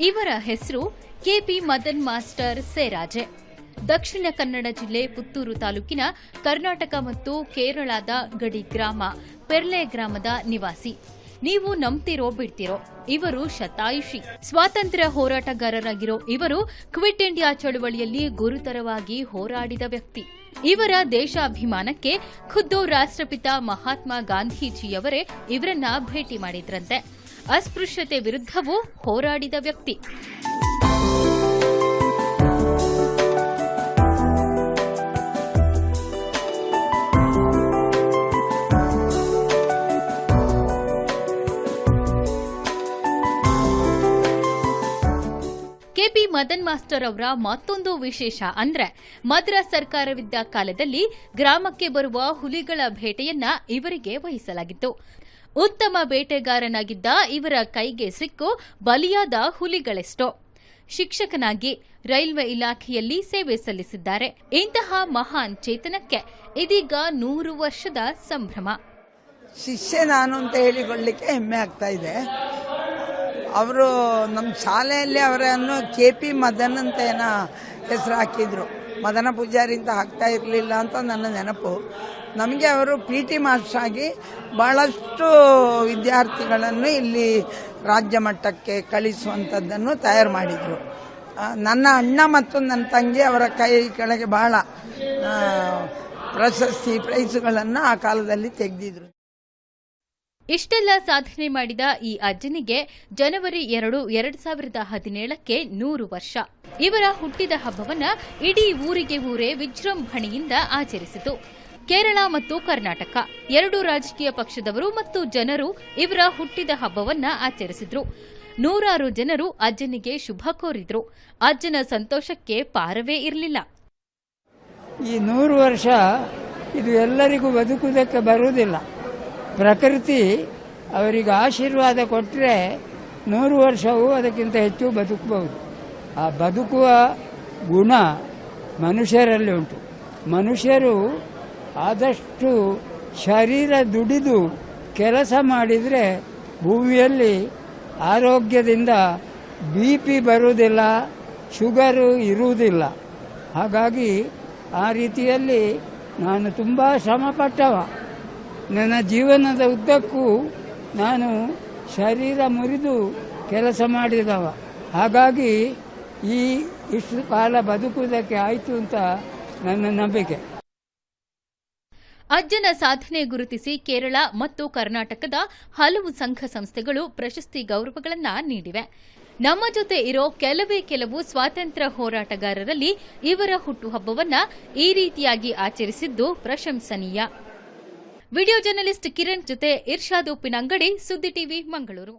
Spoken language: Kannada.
ಇವರ ಹೆಸರು ಕೆಪಿ ಮದನ್ ಮಾಸ್ಟರ್ ಸೇರಾಜೆ. ದಕ್ಷಿಣ ಕನ್ನಡ ಜಿಲ್ಲೆ ಪುತ್ತೂರು ತಾಲೂಕಿನ ಕರ್ನಾಟಕ ಮತ್ತು ಕೇರಳದ ಗಡಿ ಗ್ರಾಮ, ಪೆರ್ಲೆ ಗ್ರಾಮದ ನಿವಾಸಿ. ನೀವು ನಂಬ್ತಿರೋ ಬಿಡ್ತಿರೋ, ಇವರು ಶತಾಯುಷಿ. ಸ್ವಾತಂತ್ರ್ಯ ಹೋರಾಟಗಾರರಾಗಿರೋ ಇವರು ಕ್ವಿಟ್ ಇಂಡಿಯಾ ಚಳುವಳಿಯಲ್ಲಿ ಗುರುತರವಾಗಿ ಹೋರಾಡಿದ ವ್ಯಕ್ತಿ. ಇವರ ದೇಶಾಭಿಮಾನಕ್ಕೆ ಖುದ್ದು ರಾಷ್ಟ್ರಪಿತ ಮಹಾತ್ಮ ಗಾಂಧೀಜಿಯವರೇ ಇವರನ್ನ ಭೇಟಿ ಮಾಡಿದ್ರಂತೆ. ಅಸ್ಪೃಶ್ಯತೆ ವಿರುದ್ಧವೂ ಹೋರಾಡಿದ ವ್ಯಕ್ತಿ. ಕೆಪಿ ಮದನ್ ಮಾಸ್ಟರ್ ಅವರ ಮತ್ತೊಂದು ವಿಶೇಷ ಅಂದ್ರೆ ಮದ್ರಾಸ್ ಸರ್ಕಾರವಿದ್ದ ಕಾಲದಲ್ಲಿ ಗ್ರಾಮಕ್ಕೆ ಬರುವ ಹುಲಿಗಳ ಬೇಟೆಯನ್ನ ಇವರಿಗೆ ವಹಿಸಲಾಗಿತ್ತು. ಉತ್ತಮ ಬೇಟೆಗಾರನಾಗಿದ್ದ ಇವರ ಕೈಗೆ ಸಿಕ್ಕು ಬಲಿಯಾದ ಹುಲಿಗಳೆಷ್ಟೋ. ಶಿಕ್ಷಕನಾಗಿ ರೈಲ್ವೆ ಇಲಾಖೆಯಲ್ಲಿ ಸೇವೆ ಸಲ್ಲಿಸಿದ್ದಾರೆ. ಇಂತಹ ಮಹಾನ್ ಚೇತನಕ್ಕೆ ಇದೀಗ ನೂರು ವರ್ಷದ ಸಂಭ್ರಮ. ಶಿಷ್ಯ ನಾನು ಅಂತ ಹೇಳಿಕೊಳ್ಳಿಕ್ಕೆ ಹೆಮ್ಮೆ ಆಗ್ತಾ ಇದೆ. ಅವರು ನಮ್ಮ ಶಾಲೆಯಲ್ಲಿ ಅವರನ್ನು ಕೆ ಪಿ ಮದನ್ ಅಂತ ಏನೋ ಹೆಸರು ಹಾಕಿದರು. ಮದನ ಪೂಜಾರಿ ಅಂತ ಹಾಕ್ತಾ ಇರಲಿಲ್ಲ ಅಂತ ನನ್ನ ನೆನಪು. ನಮಗೆ ಅವರು ಪಿ ಟಿ ಆಗಿ ಭಾಳಷ್ಟು ವಿದ್ಯಾರ್ಥಿಗಳನ್ನು ಇಲ್ಲಿ ರಾಜ್ಯ ಮಟ್ಟಕ್ಕೆ ಕಳಿಸುವಂಥದ್ದನ್ನು ತಯಾರು ಮಾಡಿದರು. ನನ್ನ ಅಣ್ಣ ಮತ್ತು ನನ್ನ ತಂಗಿ ಅವರ ಕೈ ಕೆಳಗೆ ಭಾಳ ಪ್ರಶಸ್ತಿ ಪ್ರೈಸುಗಳನ್ನು ಆ ಕಾಲದಲ್ಲಿ ತೆಗೆದಿದ್ರು. ಇಷ್ಟೆಲ್ಲ ಸಾಧನೆ ಮಾಡಿದ ಈ ಅಜ್ಜನಿಗೆ ಜನವರಿ ಎರಡು, ಎರಡ್ ಸಾವಿರದ ಹದಿನೇಳಕ್ಕೆ ನೂರು ವರ್ಷ. ಇವರ ಹುಟ್ಟಿದ ಹಬ್ಬವನ್ನ ಇಡೀ ಊರಿಗೆ ಊರೇ ವಿಜೃಂಭಣೆಯಿಂದ ಆಚರಿಸಿತು. ಕೇರಳ ಮತ್ತು ಕರ್ನಾಟಕ ಎರಡು ರಾಜಕೀಯ ಪಕ್ಷದವರು ಮತ್ತು ಜನರು ಇವರ ಹುಟ್ಟಿದ ಹಬ್ಬವನ್ನ ಆಚರಿಸಿದ್ರು. ನೂರಾರು ಜನರು ಅಜ್ಜನಿಗೆ ಶುಭ ಕೋರಿದ್ರು. ಅಜ್ಜನ ಸಂತೋಷಕ್ಕೆ ಪಾರವೇ ಇರಲಿಲ್ಲ. ಈ ನೂರು ವರ್ಷ ಇದು ಎಲ್ಲರಿಗೂ ಬದುಕುವುದಕ್ಕೆ ಬರುವುದಿಲ್ಲ. ಪ್ರಕೃತಿ ಅವರಿಗೆ ಆಶೀರ್ವಾದ ಕೊಟ್ಟರೆ ನೂರು ವರ್ಷವೂ ಅದಕ್ಕಿಂತ ಹೆಚ್ಚು ಬದುಕಬಹುದು. ಆ ಬದುಕುವ ಗುಣ ಮನುಷ್ಯರಲ್ಲಿ ಉಂಟು. ಮನುಷ್ಯರು ಆದಷ್ಟು ಶರೀರ ದುಡಿದು ಕೆಲಸ ಮಾಡಿದರೆ ಭೂಮಿಯಲ್ಲಿ ಆರೋಗ್ಯದಿಂದ ಬಿ ಪಿ ಬರುವುದಿಲ್ಲ, ಶುಗರು ಇರುವುದಿಲ್ಲ. ಹಾಗಾಗಿ ಆ ರೀತಿಯಲ್ಲಿ ನಾನು ತುಂಬ ಶ್ರಮಪಟ್ಟವ. ನನ್ನ ಜೀವನದ ಉದ್ದಕ್ಕೂ ನಾನು ಶರೀರ ಮುರಿದು ಕೆಲಸ ಮಾಡಿದವ. ಹಾಗಾಗಿ ಈ ಇಷ್ಟು ಕಾಲ ಬದುಕುವುದಕ್ಕೆ ಆಯಿತು ಅಂತ ನನ್ನ ನಂಬಿಕೆ. ಅಜ್ಜನ ಸಾಧನೆ ಗುರುತಿಸಿ ಕೇರಳ ಮತ್ತು ಕರ್ನಾಟಕದ ಹಲವು ಸಂಘ ಸಂಸ್ಥೆಗಳು ಪ್ರಶಸ್ತಿ ಗೌರವಗಳನ್ನು ನೀಡಿವೆ. ನಮ್ಮ ಜೊತೆ ಇರೋ ಕೆಲವೇ ಕೆಲವು ಸ್ವಾತಂತ್ರ್ಯ ಹೋರಾಟಗಾರರಲ್ಲಿ ಇವರ ಹುಟ್ಟುಹಬ್ಬವನ್ನ ಈ ರೀತಿಯಾಗಿ ಆಚರಿಸಿದ್ದು ಪ್ರಶಂಸನೀಯ. ವಿಡಿಯೋ ಜರ್ನಲಿಸ್ಟ್ ಕಿರಣ್ ಜೊತೆ ಇರ್ಷಾದ್ ಉಪ್ಪಿನಂಗಡಿ ಸುದ್ದಿ ಟಿವಿ ಮಂಗಳೂರು